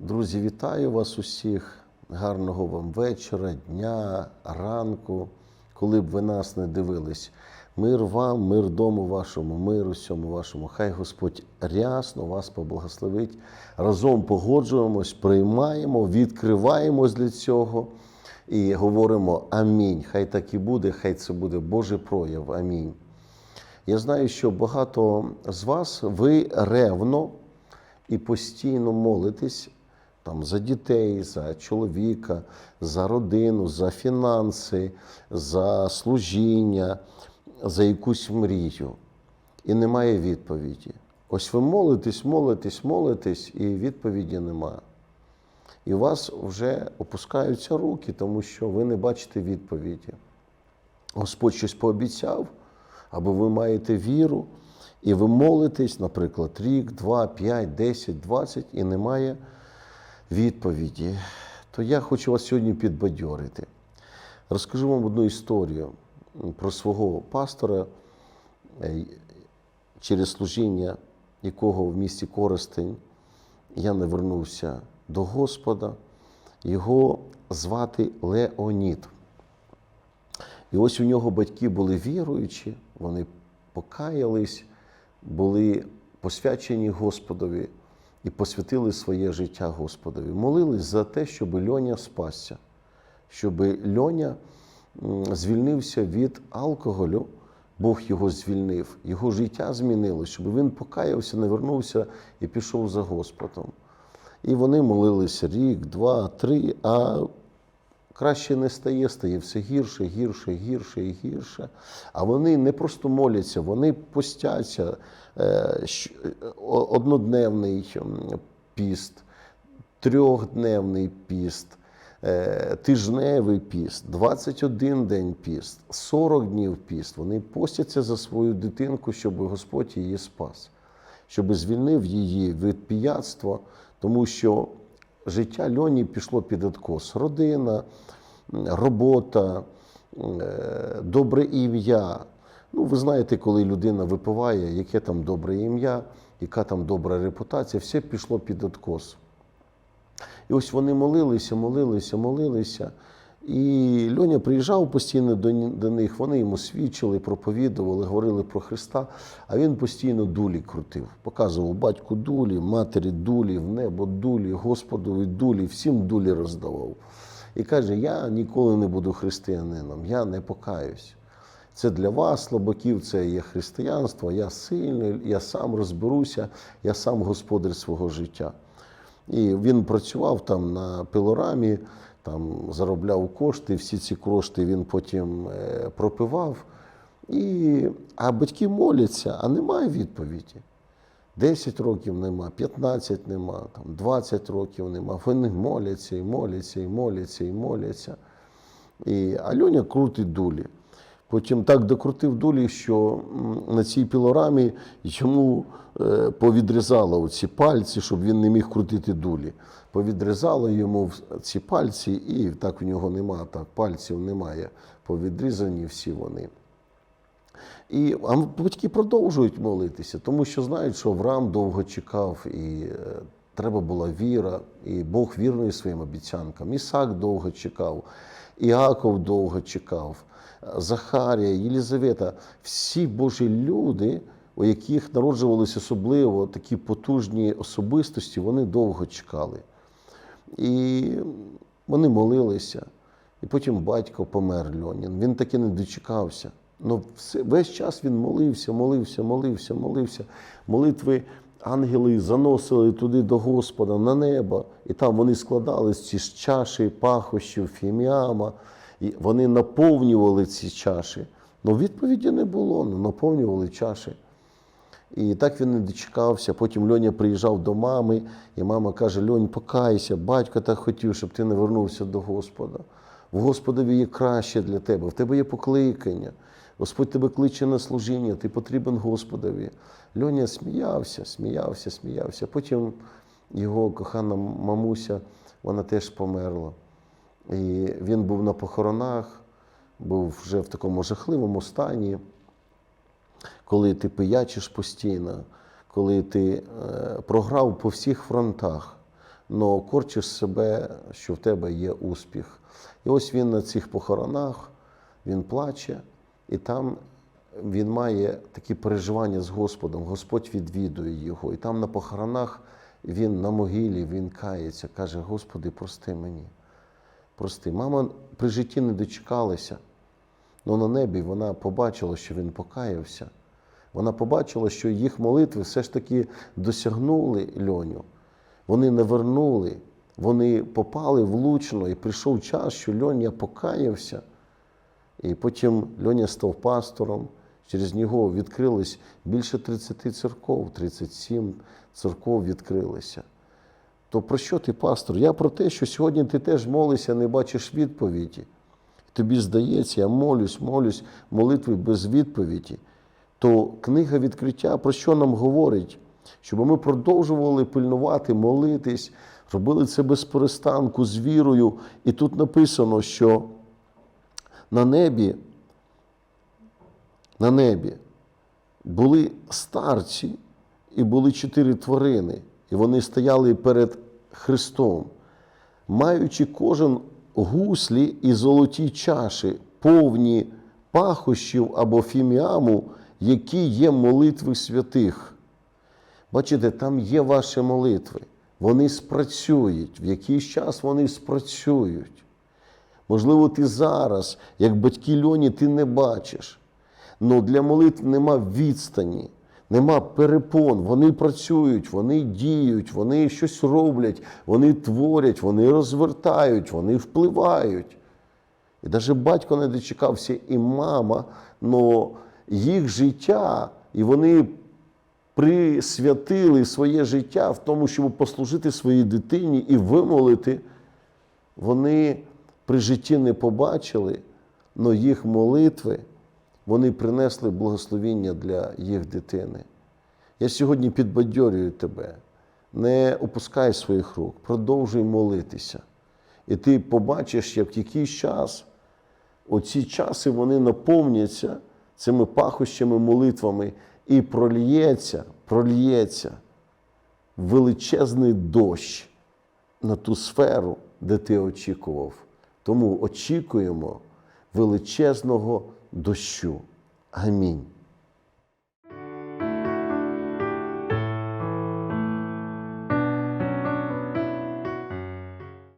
Друзі, вітаю вас усіх. Гарного вам вечора, дня, ранку, коли б ви нас не дивились. Мир вам, мир дому вашому, мир усьому вашому. Хай Господь рясно вас поблагословить. Разом погоджуємось, приймаємо, відкриваємось для цього і говоримо Амінь. Хай так і буде, хай це буде Божий прояв. Амінь. Я знаю, що багато з вас ви ревно і постійно молитесь там, за дітей, за чоловіка, за родину, за фінанси, за служіння, за якусь мрію. І немає відповіді. Ось ви молитесь, молитесь, молитесь, і відповіді немає. І у вас вже опускаються руки, тому що ви не бачите відповіді. Господь щось пообіцяв, або ви маєте віру, і ви молитесь, наприклад, рік, два, п'ять, десять, двадцять, і немає відповіді. То я хочу вас сьогодні підбадьорити. Розкажу вам одну історію про свого пастора, е, через служіння якого в місті Коростень я не вернувся до Господа. Його звати Леонід. І ось у нього батьки були віруючі, вони покаялись, були посвячені Господові і посвятили своє життя Господові. Молились за те, щоб Льоня спасся, щоб Льоня звільнився від алкоголю. Бог його звільнив, його життя змінилося, щоб він покаявся, не вернувся і пішов за Господом. І вони молилися рік, два, три, а краще не стає, стає все гірше, гірше, гірше і гірше. А вони не просто моляться, вони постяться е, однодневний піст, трьохдневний піст, е, тижневий піст, 21 день піст, 40 днів піст. Вони постяться за свою дитинку, щоб Господь її спас, щоб звільнив її від пияцтва, тому що життя Льоні пішло під откос. Родина, робота, е, добре ім'я. Ну, ви знаєте, коли людина випиває, яке там добре ім'я, яка там добра репутація, все пішло під откос. І ось вони молилися, молилися, молилися. І Льоня приїжджав постійно до, до них, вони йому свідчили, проповідували, говорили про Христа, а він постійно дулі крутив. Показував батьку дулі, матері дулі, в небо дулі, Господові дулі, всім дулі роздавав. І каже: Я ніколи не буду християнином, я не покаюсь. Це для вас, слабаків, це є християнство, я сильний, я сам розберуся, я сам господар свого життя. І він працював там на пилорамі, там заробляв кошти, всі ці кошти він потім е, пропивав. І, а батьки моляться, а немає відповіді. 10 років нема, 15 нема, там 20 років нема. Вони моляться і моляться, і моляться, і моляться. І Альоня крутить дулі. Потім так докрутив дулі, що на цій пілорамі йому е, повідрізало ці пальці, щоб він не міг крутити дулі. Повідрізало йому ці пальці, і так в нього нема, так пальців немає. Повідрізані всі вони. І а батьки продовжують молитися, тому що знають, що Авраам довго чекав, і е, треба була віра, і Бог вірний своїм обіцянкам. Ісак довго чекав, Іаков довго чекав, Захарія, Єлізавета. Всі Божі люди, у яких народжувалися особливо такі потужні особистості, вони довго чекали. І вони молилися. І потім батько помер Льонін. Він таки не дочекався. Ну, весь час він молився, молився, молився, молився. Молитви ангели заносили туди до Господа на небо, і там вони складались ці чаші пахощів, фіміама, і вони наповнювали ці чаші. Ну відповіді не було, ну, наповнювали чаші. І так він не дочекався. Потім Льоня приїжджав до мами, і мама каже: Льонь, покайся, батько так хотів, щоб ти не вернувся до Господа. В Господові є краще для тебе, в тебе є покликання. Господь тебе кличе на служіння, ти потрібен Господові. Льоня сміявся, сміявся, сміявся. Потім його кохана мамуся, вона теж померла. І він був на похоронах, був вже в такому жахливому стані коли ти пиячиш постійно, коли ти е, програв по всіх фронтах, але корчиш себе, що в тебе є успіх. І ось він на цих похоронах, він плаче, і там він має такі переживання з Господом. Господь відвідує його. І там на похоронах він на могилі, він кається, каже: Господи, прости мені. Прости. Мама при житті не дочекалася, але на небі вона побачила, що він покаявся. Вона побачила, що їх молитви все ж таки досягнули льоню. Вони не вернули, вони попали влучно, і прийшов час, що Льоня покаявся. І потім Льоня став пастором. Через нього відкрились більше 30 церков, 37 церков відкрилися. То про що ти, пастор? Я про те, що сьогодні ти теж молишся, не бачиш відповіді. Тобі здається, я молюсь, молюсь, молитви без відповіді. То книга відкриття про що нам говорить? Щоб ми продовжували пильнувати, молитись, робили це без перестанку, з вірою. І тут написано, що на небі, на небі були старці і були чотири тварини, і вони стояли перед Христом, маючи кожен гуслі і золоті чаші, повні пахощів або фіміаму, які є молитви святих. Бачите, там є ваші молитви. Вони спрацюють, в якийсь час вони спрацюють. Можливо, ти зараз, як батьки льоні, ти не бачиш. Але для молитв нема відстані, нема перепон. Вони працюють, вони діють, вони щось роблять, вони творять, вони розвертають, вони впливають. І навіть батько не дочекався, і мама, але їх життя, і вони присвятили своє життя в тому, щоб послужити своїй дитині і вимолити, вони при житті не побачили, але їх молитви вони принесли благословіння для їх дитини. Я сьогодні підбадьорюю тебе. Не опускай своїх рук, продовжуй молитися. І ти побачиш, як в якийсь час оці часи вони наповняться цими пахощами, молитвами, і прольється, прольється величезний дощ на ту сферу, де ти очікував. Тому очікуємо величезного дощу. Амінь.